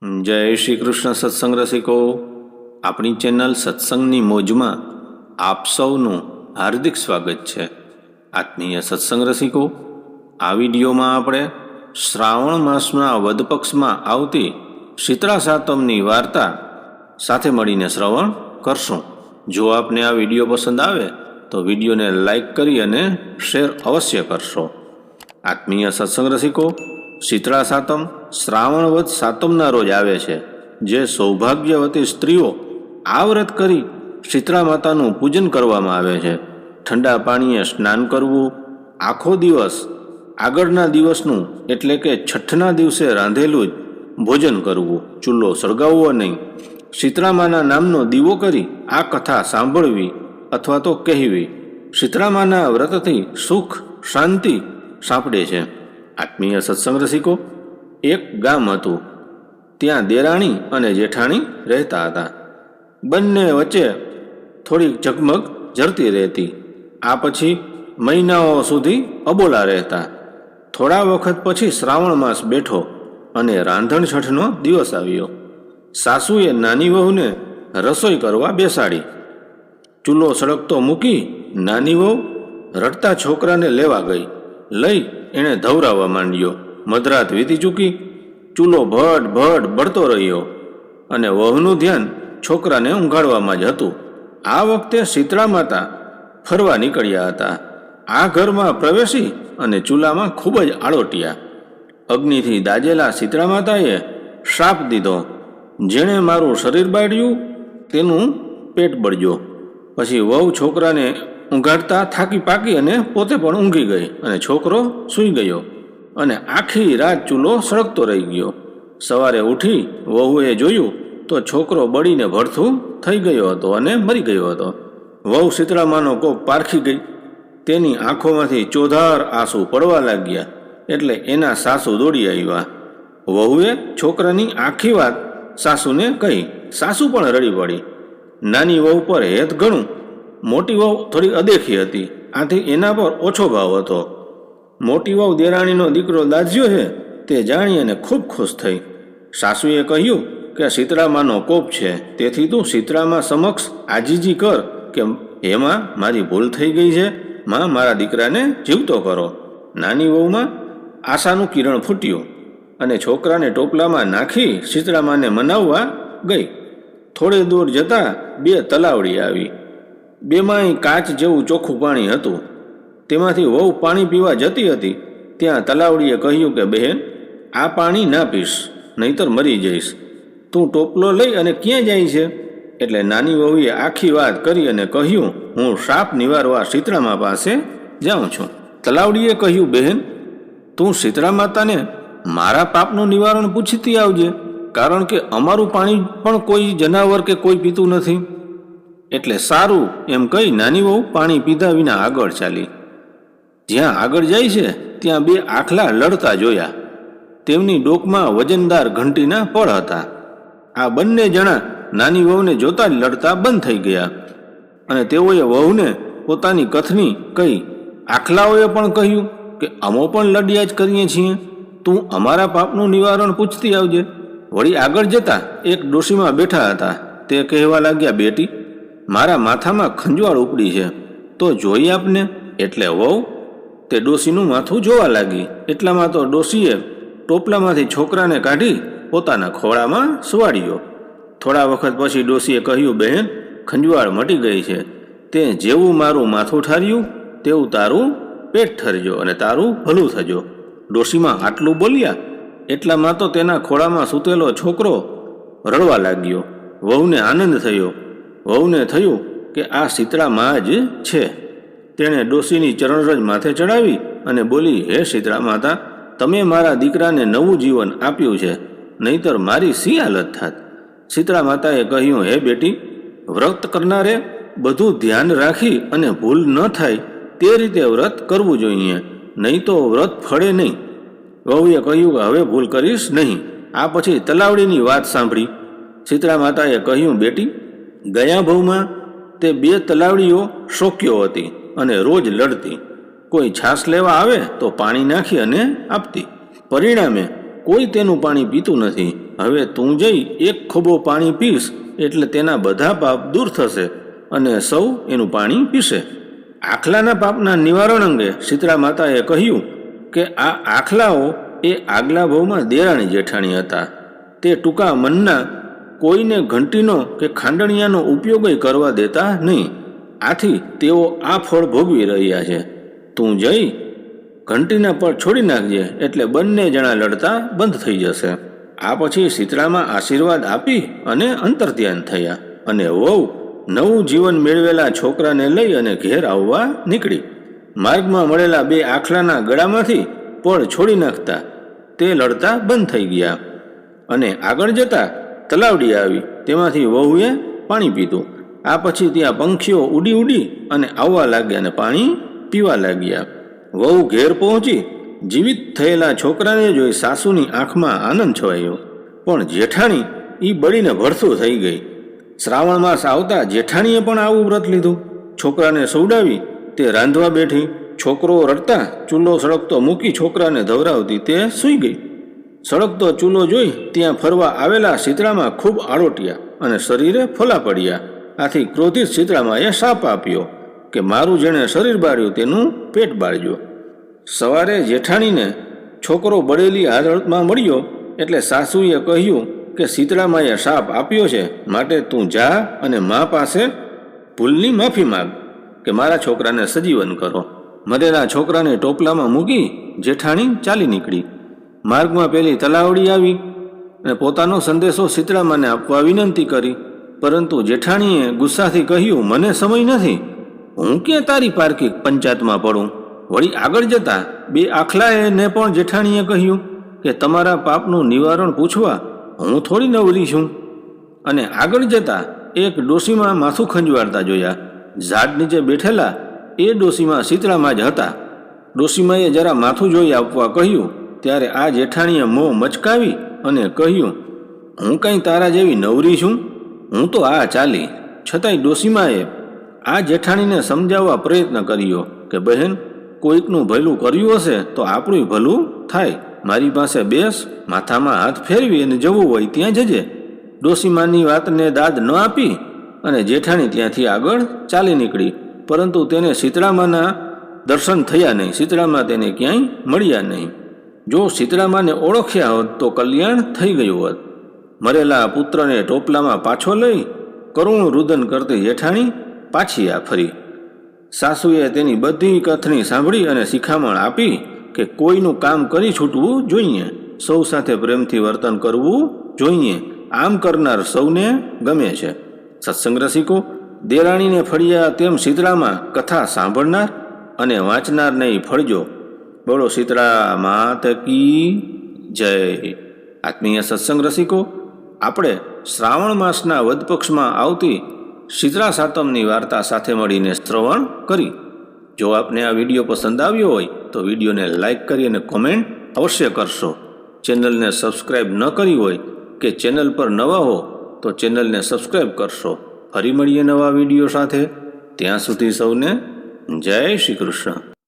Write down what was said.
જય શ્રી કૃષ્ણ સત્સંગ રસિકો આપણી ચેનલ સત્સંગની મોજમાં આપ સૌનું હાર્દિક સ્વાગત છે. આત્મીય સત્સંગ રસિકો આ વિડીયોમાં આપણે શ્રાવણ માસના વધપક્ષમાં આવતી શીતળા સાતમની વાર્તા સાથે મળીને શ્રવણ કરશું. જો આપને આ વીડિયો પસંદ આવે, તો વિડીયોને લાઇક કરી અને શેર અવશ્ય કરશો. આત્મીય સત્સંગ રસિકો શીતળા સાતમ શ્રાવણ વદ સાતમના રોજ આવે છે, જે સૌભાગ્યવતી સ્ત્રીઓ આ વ્રત કરી શીતળા માતાનું પૂજન કરવામાં આવે છે. ઠંડા પાણીએ સ્નાન કરવું, આખો દિવસ, આગળના દિવસનું એટલે કે છઠ્ઠના દિવસે રાંધેલું જ ભોજન કરવું, ચૂલો સળગાવવો નહીં. શીતળામાના નામનો દીવો કરી આ કથા સાંભળવી અથવા તો કહેવી. શીતળામાના વ્રતથી સુખ, શાંતિ સાંપડે છે. આત્મીય સત્સંગ રસિકો એક ગામ હતું. ત્યાં દેરાણી અને જેઠાણી રહેતા હતા. બંને વચ્ચે થોડીક ઝગમગ જરતી રહેતી. આ પછી મહિનાઓ સુધી અબોલા રહેતા. થોડા વખત પછી શ્રાવણ માસ બેઠો અને રાંધણ છઠનો દિવસ આવ્યો. સાસુએ નાની વહુને રસોઈ કરવા બેસાડી. ચૂલો સળગતો મૂકી નાની વહુ રડતા છોકરાને લેવા ગઈ. લઈ એણે ધવરાવવા માંડ્યો. મધરાત વીતી ચૂકી. ચૂલો ભટ ભટ બળતો રહ્યો અને વહુનું ધ્યાન છોકરાને ઊંઘાડવામાં જ હતું. આ વખતે શીતળા માતા ફરવા નીકળ્યા હતા. આ ઘરમાં પ્રવેશી અને ચૂલામાં ખૂબ જ આળોટ્યા. અગ્નિથી દાજેલા શીતળા માતાએ શ્રાપ દીધો, જેણે મારું શરીર બાળ્યું, તેનું પેટ બળજો પછી વહુ છોકરાને ઊંઘાડતા થાકી પાકી અને પોતે પણ ઊંઘી ગઈ અને છોકરો સૂઈ ગયો. અને આખી રાત ચૂલો સળગતો રહી ગયો. સવારે ઉઠી વહુએ જોયું તો છોકરો બળીને ભડથું થઈ ગયો હતો અને મરી ગયો હતો. વહુ શીતળામાનો કોપ પારખી ગઈ. તેની આંખોમાંથી ચોધાર આંસુ પડવા લાગ્યા એટલે એના સાસુ દોડી આવ્યા. વહુએ છોકરાની આખી વાત સાસુને કહી. સાસુ પણ રડી પડી. નાની વહુ પર હેત ઘણું મોટી વહુ થોડી અદેખી હતી. આથી એના પર ઓછો ભાવ હતો. મોટી વહુ દેરાણીનો દીકરો દાજ્યો છે તે જાણી અને ખૂબ ખુશ થઈ. સાસુએ કહ્યું કે સીતરામાનો કોપ છે, તેથી તું સીતરામા સમક્ષ આજીજી કર કે એમાં મારી ભૂલ થઈ ગઈ છે, માં મારા દીકરાને જીવતો કરો. નાની વહુમાં આશાનું કિરણ ફૂટ્યું અને છોકરાને ટોપલામાં નાખી શીતળામાને મનાવવા ગઈ. થોડે દૂર જતાં બે તલાવડી આવી. બેમાંય કાચ જેવું ચોખ્ખું પાણી હતું. તેમાંથી વહુ પાણી પીવા જતી હતી, ત્યાં તલાવડીએ કહ્યું કે, બહેન, આ પાણી ના પીશ, નહીતર મરી જઈશ. તું ટોપલો લઈ અને ક્યાં જાય છે? એટલે નાની વહુએ આખી વાત કરી અને કહ્યું, હું સાપ નિવારવા શીતળામા પાસે જાઉં છું. તલાવડીએ કહ્યું, બહેન, તું શીતળા માતાને મારા પાપનું નિવારણ પૂછતી આવજે, કારણ કે અમારું પાણી પણ કોઈ જનાવર કે કોઈ પીતું નથી. એટલે સારું એમ કહી નાની વહુ પાણી પીધા વિના આગળ ચાલી. જ્યાં આગળ જાય છે, ત્યાં બે આખલા લડતા જોયા. તેમની ડોકમાં વજનદાર ઘંટીના પળ હતા. આ બંને જણા નાની વહુને જોતા જ લડતા બંધ થઈ ગયા. અને તેઓએ વહુને પોતાની કથની કહી આખલાઓએ પણ કહ્યું કે, અમો પણ લડ્યા જ કરીએ છીએ. તું અમારા પાપનું નિવારણ પૂછતી આવજે. વળી આગળ જતા એક ડોશીમાં બેઠા હતા. તે કહેવા લાગ્યા, બેટી, મારા માથામાં ખંજવાળ ઉપડી છે. તો જોઈ આપને. એટલે વહુ તે ડોશીનું માથું જોવા લાગી. એટલામાં તો ડોશીએ ટોપલામાંથી છોકરાને કાઢી પોતાના ખોળામાં સુવાડ્યો. થોડા વખત પછી ડોશીએ કહ્યું, બહેન, ખંજવાળ મટી ગઈ છે. તે જેવું મારું માથું ઠાર્યું, તેવું તારું પેટ ઠરજો અને તારું ભલું થજો. ડોશીમાં આટલું બોલ્યા, એટલામાં તો તેના ખોળામાં સૂતેલો છોકરો રડવા લાગ્યો. વહુને આનંદ થયો. વહુને થયું કે આ શીતળા માં જ છે. તેણે ડોશીની ચરણરજ માથે ચડાવી અને બોલી, હે શીતળા માતા, તમે મારા દીકરાને નવું જીવન આપ્યું છે, નહીતર મારી સી હાલત થાત? શીતળા માતાએ કહ્યું, હે બેટી, વ્રત કરનારે બધું ધ્યાન રાખી અને ભૂલ ન થાય તે રીતે વ્રત કરવું જોઈએ, નહીં તો વ્રત ફળે નહીં. વહુએ કહ્યું કે હવે ભૂલ કરીશ નહીં. આ પછી તલાવડીની વાત સાંભળી. શીતળા માતાએ કહ્યું, બેટી, ગયા ભવમાં તે બે તલાવડીઓ શોક્યો હતી. અને રોજ લડતી. કોઈ છાશ લેવા આવે તો પાણી નાખી અને આપતી. પરિણામે કોઈ તેનું પાણી પીતું નથી. હવે તું જઈ એક ખોબો પાણી પીશ એટલે તેના બધા પાપ દૂર થશે અને સૌ એનું પાણી પીશે. આખલાના પાપના નિવારણ અંગે શીતળા માતાએ કહ્યું કે આ આખલાઓ એ આગલા ભવમાં દેરાણી જેઠાણી હતા. તે ટૂંકા મનના કોઈને ઘંટીનો કે ખાંડણિયાનો ઉપયોગ કરવા દેતા નહીં. આથી તેઓ આ ફળ ભોગવી રહ્યા છે. તું જઈ, ઘંટીના પર છોડી નાખજે, એટલે બંને જણા લડતા બંધ થઈ જશે. આ પછી શીતળામાં આશીર્વાદ આપી અને અંતર્ધ્યાન થયા અને વહુ નવું જીવન મેળવેલા છોકરાને લઈ અને ઘેર આવવા નીકળી. માર્ગમાં મળેલા બે આખલાના ગળામાંથી પળ છોડી નાખતા તે લડતા બંધ થઈ ગયા. અને આગળ જતા તલાવડી આવી, તેમાંથી વહુએ પાણી પીધું. આ પછી ત્યાં પંખીઓ ઉડી ઉડી અને આવવા લાગ્યા અને પાણી પીવા લાગ્યા. વહુ ઘેર પહોંચી જીવિત થયેલા છોકરાને જોઈ સાસુની આંખમાં આનંદ છવાયો. પણ જેઠાણી એ બળીને ભરસું થઈ ગઈ. શ્રાવણ માસ આવતા જેઠાણીએ પણ આવું વ્રત લીધું. છોકરાને સૌડાવી તે રાંધવા બેઠી. છોકરો રડતા ચૂલો સળગતો મૂકી છોકરાને ધવરાવતી તે સૂઈ ગઈ. સળગતો ચૂલો જોઈ ત્યાં ફરવા આવેલા શીતળામાં ખૂબ આળોટ્યા અને શરીરે ફોલા પડ્યા. આથી ક્રોધિત શીતળામાએ શાપ આપ્યો કે મારું જેણે શરીર બાળ્યું તેનું પેટ બાળજો સવારે જેઠાણીને છોકરો બળેલી હાલતમાં મળ્યો એટલે સાસુએ કહ્યું કે સીતળામાએ શાપ આપ્યો છે, માટે તું જા અને મા પાસે ભૂલની માફી માગ કે મારા છોકરાને સજીવન કરો. મરેલા છોકરાને ટોપલામાં મૂકી જેઠાણી ચાલી નીકળી. માર્ગમાં પેલી તલાવડી આવી અને પોતાનો સંદેશો શીતળામાને આપવા વિનંતી કરી. પરંતુ જેઠાણીએ ગુસ્સાથી કહ્યું, મને સમય નથી. હું ક્યાં તારી પારકી પંચાયતમાં પડું? વળી આગળ જતા બે આખલાએ ને પણ જેઠાણીએ કહ્યું કે, તમારા પાપનું નિવારણ પૂછવા હું થોડી નવરી છું. અને આગળ જતા એક ડોશીમાં માથું ખંજવાળતા જોયા. ઝાડ નીચે બેઠેલા એ ડોશીમાં શીતળામાં જ હતા. ડોશીમાએ જરા માથું જોઈ આપવા કહ્યું, ત્યારે આ જેઠાણીએ મોં મચકાવી અને કહ્યું, હું કંઈ તારા જેવી નવરી છું? હું તો આ ચાલી, છતાંય ડોસીમાએ આ જેઠાણીને સમજાવવા પ્રયત્ન કર્યો કે, બહેન, કોઈકનું ભલું કર્યું હશે તો આપણું ભલું થાય. મારી પાસે બેસ, માથામાં હાથ ફેરવી અને જવું હોય ત્યાં જજે. ડોસીમાની વાતને દાદ ન આપી અને જેઠાણી ત્યાંથી આગળ ચાલી નીકળી. પરંતુ તેને શીતળામાના દર્શન થયા નહીં. શીતળામાં તેને ક્યાંય મળ્યા નહીં. જો શીતળામાને ઓળખ્યા હોત તો કલ્યાણ થઈ ગયું હોત. મરેલા પુત્રને ટોપલામાં પાછો લઈ કરુણ રુદન કરતી જેઠાણી પાછી આ ફરી. સાસુએ તેની બધી કથની સાંભળી અને શિખામણ આપી કે કોઈનું કામ કરી છૂટવું જોઈએ, સૌ સાથે પ્રેમથી વર્તન કરવું જોઈએ, આમ કરનાર સૌને ગમે છે. સત્સંગ રસિકો, દેરાણીને ફળિયા તેમ શીતળામાં કથા સાંભળનાર અને વાંચનારને ફળજો. બોલો શીતળા, માત કી જય. આત્મીય સત્સંગ રસિકો આપણે શ્રાવણ માસના વદ પક્ષમાં આવતી શીતળા સાતમની વાર્તા સાથે મળીને શ્રવણ કરી. જો આપને આ વીડિયો પસંદ આવ્યો હોય, તો વિડીયોને લાઇક કરી અને કોમેન્ટ અવશ્ય કરશો. ચેનલને સબસ્ક્રાઈબ ન કરી હોય કે ચેનલ પર નવા હો, તો ચેનલને સબસ્ક્રાઈબ કરશો. ફરી મળીએ નવા વીડિયો સાથે. ત્યાં સુધી સૌને જય શ્રી કૃષ્ણ.